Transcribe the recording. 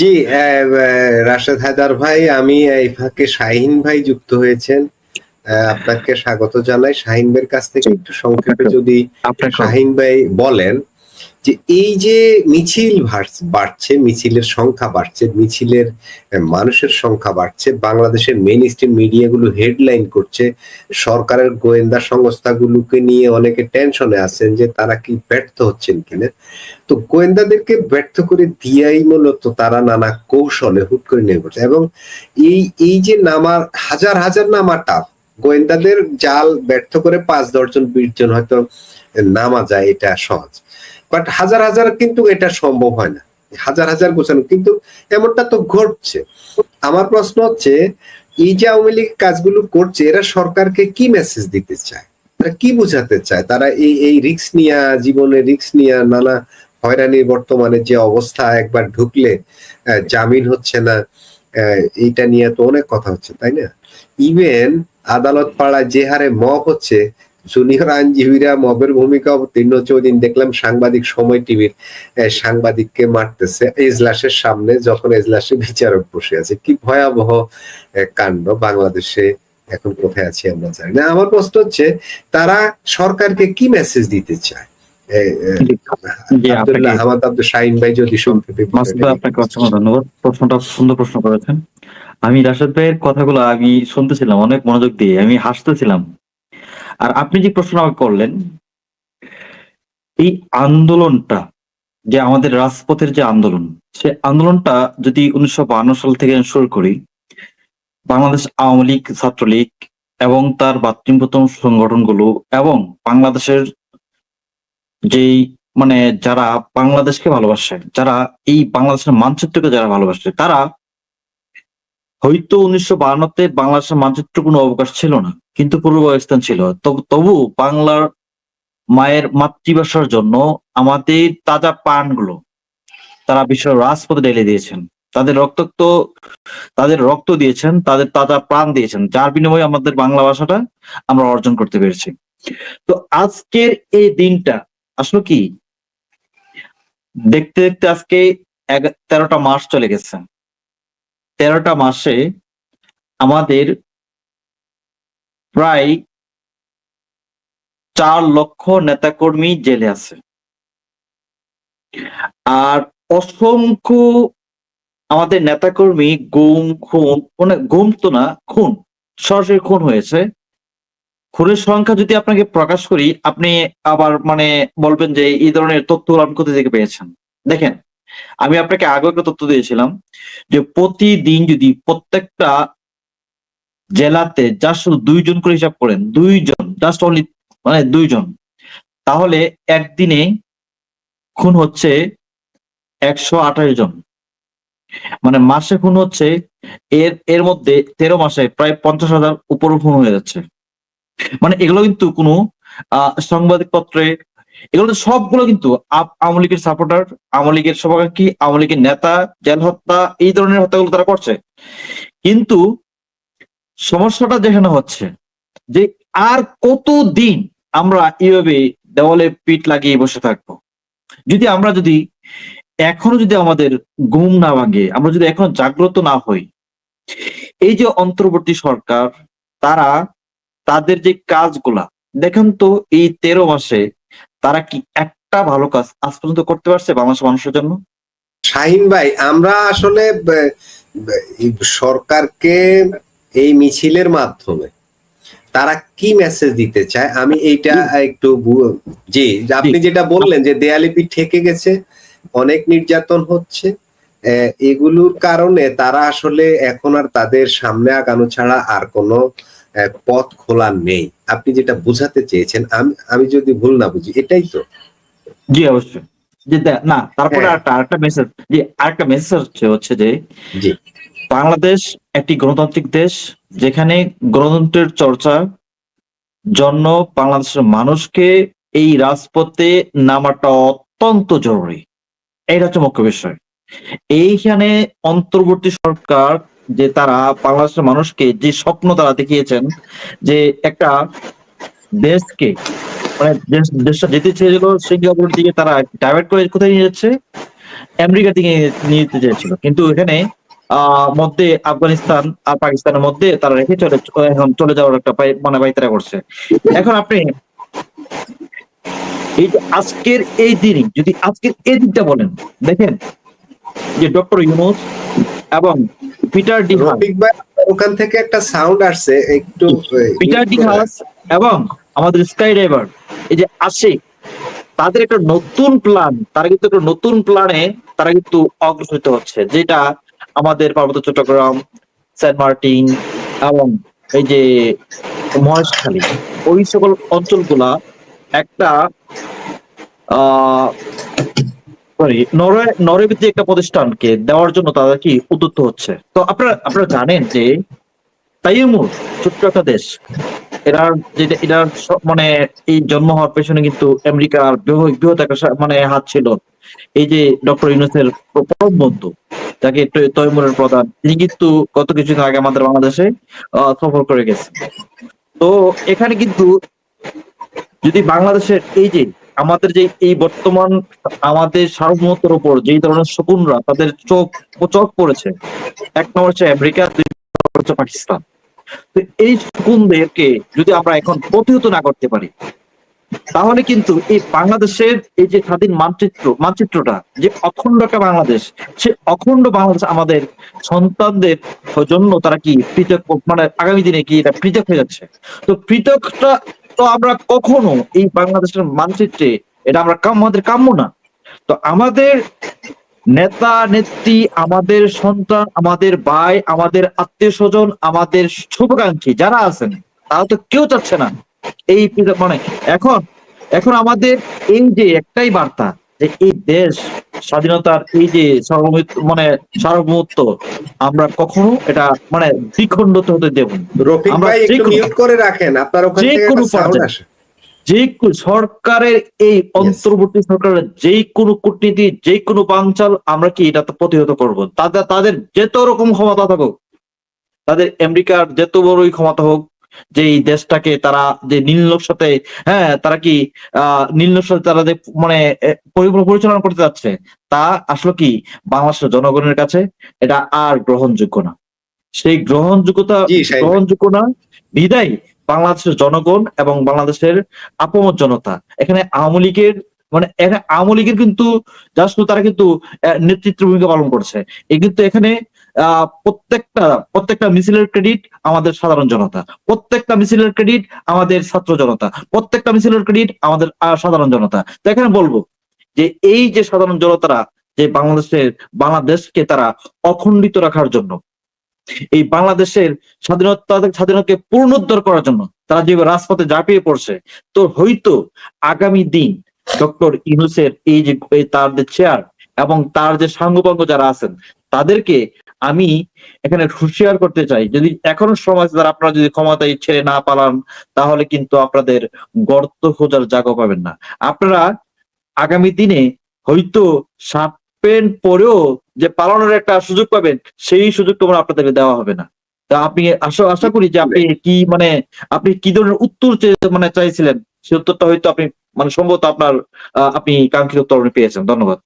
জি রাশেদ হায়দার ভাই আমি এই ফাঁকে শাহিন ভাই যুক্ত হয়েছেন। আহ, আপনাকে স্বাগত জানাই। শাহিন ভাইয়ের কাছ থেকে একটু সংক্ষেপে যদি শাহিন ভাই বলেন। যে এই যে মিছিল বাড়ছে, মিছিলের সংখ্যা বাড়ছে, মিছিলের মানুষের সংখ্যা বাড়ছে, বাংলাদেশের মেইন স্ট্রিম মিডিয়াগুলো হেডলাইন করছে, সরকারের গোয়েন্দা সংস্থাগুলোকে নিয়ে অনেকে টেনশনে আছেন যে তারা কি ব্যর্থ হচ্ছেন কিনা। তো গোয়েন্দাদেরকে ব্যর্থ করে দিয়াই মূলত তারা নানা কৌশলে হুট করে নিয়ে পড়ছে এবং এই এই যে নামার, হাজার হাজার নামাটা, গোয়েন্দাদের জাল ব্যর্থ করে পাঁচ দশজন বিশ জন হয়তো নামা যায়, এটা সহজ। বাট হাজার হাজার কিন্তু এটা সম্ভব হয় না। হাজার হাজার গোছানো। কিন্তু এমনটা তো ঘটছে। আমার প্রশ্ন হচ্ছে, এই যে আওয়ামী লীগ কাজগুলো করছে, এরা সরকারকে কি মেসেজ দিতে চায়? তারা কি বোঝাতে চায়? তারা এই এই রিক্স নিয়া, জীবনে রিক্স নিয়া নানা হয়রানির বর্তমানে যে অবস্থা, একবার ঢুকলে জামিন হচ্ছে না এইটা নিয়ে তো অনেক কথা হচ্ছে, তাই না? ইভেন আদালত পাড়ায় যে হারে মব হচ্ছে জুনিয়র আইনজীবীরা মবের ভূমিকা অবতীর্ণ হচ্ছে ওই দিন দেখলাম সাংবাদিক সময় টিভির সাংবাদিককে মারতেছে এজলাসের সামনে যখন এজলাসে বিচারক বসে আছে। কি ভয়াবহ কাণ্ড বাংলাদেশে এখন কোথায় আছি আমরা জানি না। আমার প্রশ্ন হচ্ছে তারা সরকারকে কি মেসেজ দিতে চায়? এ, এ, আব্দুল্লাহ আহমদ আব্দুল শাহিন ভাই যদি সংক্ষেপে আপনাকে অসংখ্য ধন্যবাদ। প্রশ্নটা সুন্দর প্রশ্ন করেছেন। আমি রাশেদ ভাইয়ের কথাগুলো আমি শুনতেছিলাম অনেক মনোযোগ দিয়ে। আমি হাসতেছিলাম। আর আপনি যে প্রশ্ন করলেন, এই আন্দোলনটা যে আমাদের রাজপথের যে আন্দোলন, সে আন্দোলনটা যদি উনিশশো সাল থেকে শুরু করি, বাংলাদেশ আওয়ামী লীগ ছাত্রলীগ এবং তার বাতৃপ্রথম সংগঠনগুলো এবং বাংলাদেশের যেই মানে যারা বাংলাদেশকে ভালোবাসে, যারা এই বাংলাদেশের মানচিত্রকে যারা ভালোবাসে, তারা হয়তো উনিশশো বাহান্নতে বাংলাদেশের মানচিত্র কোনো অবকাশ ছিল না, কিন্তু পূর্ব পাকিস্তান ছিল। তবু বাংলার মায়ের মাতৃভাষার জন্য আমাদের তাজা প্রাণগুলো তারা বিশ্ব রাজপথে ঢেলে দিয়েছেন। তাদের রক্তাক্ত, তাদের রক্ত দিয়েছেন, তাদের তাজা প্রাণ দিয়েছেন, যার বিনিময়ে আমাদের বাংলা ভাষাটা আমরা অর্জন করতে পেরেছি। তো আজকের এই দিনটা আসলে কি? দেখতে দেখতে আজকে তেরোটা মাস চলে গেছে। তেরোটা মাসে আমাদের প্রায় চার লক্ষ নেতাকর্মী জেলে আছে। আর অসংখ্য আমাদের নেতাকর্মী গুম, খুন মানে গুম তো না, খুন, সরাসরি খুন হয়েছে। খুনের সংখ্যা যদি আপনাকে প্রকাশ করি, আপনি আবার মানে বলবেন যে এই ধরনের তথ্য আপনি কোথা থেকে পেয়েছেন? দেখেন আমি আপনাকে আগে একটা তথ্য দিয়েছিলাম যে প্রতিদিন যদি প্রত্যেকটা জেলাতে জাস্ট দুইজন করে হিসাব করেন, দুইজন জাস্ট অনলি মানে দুইজন, তাহলে একদিনে খুন হচ্ছে একশো আঠাশ জন। মানে মাসে খুন হচ্ছে, এর এর মধ্যে তেরো মাসে প্রায় পঞ্চাশ হাজার উপর খুন হয়ে যাচ্ছে। মানে এগুলো কিন্তু কোনো, আহ সংবাদপত্রে এগুলো সবগুলো কিন্তু আওয়ামী লীগের সাপোর্টার আওয়ামী লীগের সভাপতি আওয়ামী লীগের নেতা জেল হত্যা এই ধরনের হত্যাগুলো তারা করছে। কিন্তু সমস্যাটা যেখানে হচ্ছে, যে আর কতদিন আমরা এইভাবে দেওয়ালে পিঠ লাগিয়ে বসে থাকব? যদি আমরা যদি এখনও যদি আমাদের ঘুম না ভাঙে, আমরা যদি এখনও জাগ্রত না হই, এই যে অন্তর্বর্তী সরকার, তারা তাদের যে কাজগুলা, দেখেন তো এই তেরো মাসে তারা কি একটা ভালো কাজ আজ পর্যন্ত করতে পারছে বাংলাদেশের মানুষের জন্য? শাহিন ভাই আমরা আসলে সরকারকে এই মিছিলের মাধ্যমে তারা কি মেসেজ দিতে চায়? আমি এইটা একটু জি আপনি যেটা বললেন যে দেয়ালিপি ঠেকে গেছে অনেক নির্যাতন হচ্ছে এগুলোর কারণে তারা আসলে এখন আর তাদের সামনে আগানো ছাড়া আর কোনো পথ খোলা নেই। আপনি যেটা বোঝাতে চেয়েছেন আমি আমি যদি ভুল না বুঝি এটাই তো। জি অবশ্যই। না তারপরে হ্যাঁ। আরেকটা মেসেজ যে আরেকটা মেসেজ হচ্ছে হচ্ছে যে জি। বাংলাদেশ একটি গণতান্ত্রিক দেশ যেখানে গণতন্ত্রের চর্চা জন্য বাংলাদেশের মানুষকে এই রাজপথে নামাটা অত্যন্ত জরুরি। এটা হচ্ছে মুখ্য বিষয়। এইখানে অন্তর্বর্তী সরকার যে তারা বাংলাদেশের মানুষকে যে স্বপ্ন তারা দেখিয়েছেন যে একটা দেশকে মানে দেশটা যেতে চেয়েছিল, সেই দিকে তারা ডাইভার্ট করে কোথায় নিয়ে যাচ্ছে? আমেরিকা দিকে নিয়ে যেতে চেয়েছিল। কিন্তু এখানে মধ্যে আফগানিস্তান আর পাকিস্তানের মধ্যে তারা রেখে চলে, এখন চলে যাওয়ার একটা মানে পাইতারা করছে। এখন আপনি এই আজকের এই দিনই যদি আজকের এই দিনটা বলেন, দেখেন যে ডক্টর ইউনুস এবং পিটার ভাই ওখান থেকে একটা সাউন্ড আসছে একটু পিটার ডিহাস এবং আমাদের স্কাই ড্রাইভার এই যে আসে তাদের একটা নতুন প্ল্যান তারা কিন্তু একটা নতুন প্ল্যানে তারা কিন্তু অগ্রসরিত হচ্ছে যেটা আমাদের পার্বত্য চট্টগ্রাম সেন্ট মার্টিন এবং এই যে মহেশখালী। ওই সকল অঞ্চলগুলা একটা আহ সরি নরওয়ে নরওয়ে ভিত্তিক একটা প্রতিষ্ঠানকে দেওয়ার জন্য তারা কি উদ্যত হচ্ছে? তো আপনারা আপনারা জানেন যে তাইমুর ছোট্ট একটা দেশ। এরার যেটা এটার মানে এই জন্ম হওয়ার পেছনে কিন্তু আমেরিকার বৃহৎ মানে হাত ছিল। এই যে ডক্টর ইউনুসের পরম বন্ধু, যাকে তৈমুরের প্রধান, তিনি কিন্তু গত কিছুদিন আগে আমাদের বাংলাদেশে সফর করে গেছে তো এখানে কিন্তু যদি বাংলাদেশের এই যে আমাদের যে এই বর্তমান আমাদের সার্বভৌমত্বের উপর যেই ধরনের শকুনরা তাদের চোখ চোখ পড়েছে, এক নম্বর হচ্ছে আমেরিকা, দুই হচ্ছে পাকিস্তান। তো এই শকুনদেরকে যদি আমরা এখন প্রতিহত না করতে পারি, তাহলে কিন্তু এই বাংলাদেশের এই যে স্বাধীন মানচিত্র, মানচিত্রটা, যে অখণ্ড একটা বাংলাদেশ, সে অখণ্ড বাংলাদেশ আমাদের সন্তানদের জন্য তারা কি পৃথক মানে আগামী দিনে কি এটা পৃথক হয়ে যাচ্ছে। তো পৃথকটা তো আমরা কখনো এই বাংলাদেশের মানচিত্রে এটা আমরা কাম, আমাদের কাম্য না। তো আমাদের নেতা, নেত্রী, আমাদের সন্তান, আমাদের ভাই, আমাদের আত্মীয় স্বজন আমাদের শুভাকাঙ্ক্ষী যারা আছেন, তারা তো কেউ চাচ্ছে না। এই মানে এখন এখন আমাদের এই যে একটাই বার্তা যে এই দেশ স্বাধীনতার এই যে মানে সার্বভৌমত্ব আমরা কখনো এটা মানে দ্বিখণ্ডিত হতে দেব আমরা করে রাখেন আপনার ওখান যে কোনো। আসে। যে সরকারের এই অন্তর্বর্তী সরকারের যে কোনো কূটনীতি যে কোনো বাঞ্চাল আমরা কি এটা প্রতিহত করব? তাদের তাদের যত রকম ক্ষমতা থাকুক তাদের আমেরিকার যত বড়ই ক্ষমতা হোক যে এই দেশটাকে তারা যে নীলনকশার সাথে হ্যাঁ তারা কি আহ নীলনকশার সাথে তারা যে মানে পরিচালনা করতে যাচ্ছে তা আসলে কি বাংলাদেশের জনগণের কাছে এটা আর গ্রহণযোগ্য না। সেই গ্রহণযোগ্যতা গ্রহণযোগ্য না বিদায় বাংলাদেশের জনগণ এবং বাংলাদেশের আপমত জনতা। এখানে আওয়ামী লীগের মানে এখানে আওয়ামী লীগের কিন্তু জাস্ট তারা কিন্তু নেতৃত্ব ভূমিকা পালন করছে। এই কিন্তু এখানে প্রত্যেকটা প্রত্যেকটা মিছিলের ক্রেডিট আমাদের সাধারণ জনতা। প্রত্যেকটা মিছিলের ক্রেডিট আমাদের ছাত্র জনতা। প্রত্যেকটা মিছিলের ক্রেডিট আমাদের সাধারণ জনতা। তো এখানে বলব যে এই যে সাধারণ জনতারা, যে বাংলাদেশের, বাংলাদেশকে তারা অখণ্ডিত রাখার জন্য, এই বাংলাদেশের স্বাধীনতা, স্বাধীনতাকে পুনরুদ্ধার করার জন্য তারা যে রাজপথে ঝাঁপিয়ে পড়ছে, তো হয়তো আগামী দিন ডক্টর ইনুসের এই যে তার যে চেয়ার এবং তার যে সাঙ্গপাঙ্গ যারা আছেন, তাদেরকে আমি এখানে হুঁশিয়ার করতে চাই যদি এখনও আছে যারা আপনারা যদি ক্ষমতায় ছেড়ে না পালান তাহলে কিন্তু আপনাদের গর্ত খোঁজার জায়গা পাবেন না। আপনারা আগামী দিনে হয়তো প্যান্ট পরেও যে পালানোর একটা সুযোগ পাবেন সেই সুযোগ তোমরা আপনাদেরকে দেওয়া হবে না। তা আপনি আশা আশা করি যে আপনি কি মানে আপনি কি ধরনের উত্তর মানে চাইছিলেন সে উত্তরটা হয়তো আপনি মানে সম্ভবত আপনার আহ, আপনি কাঙ্ক্ষিত উত্তর পেয়েছেন। ধন্যবাদ।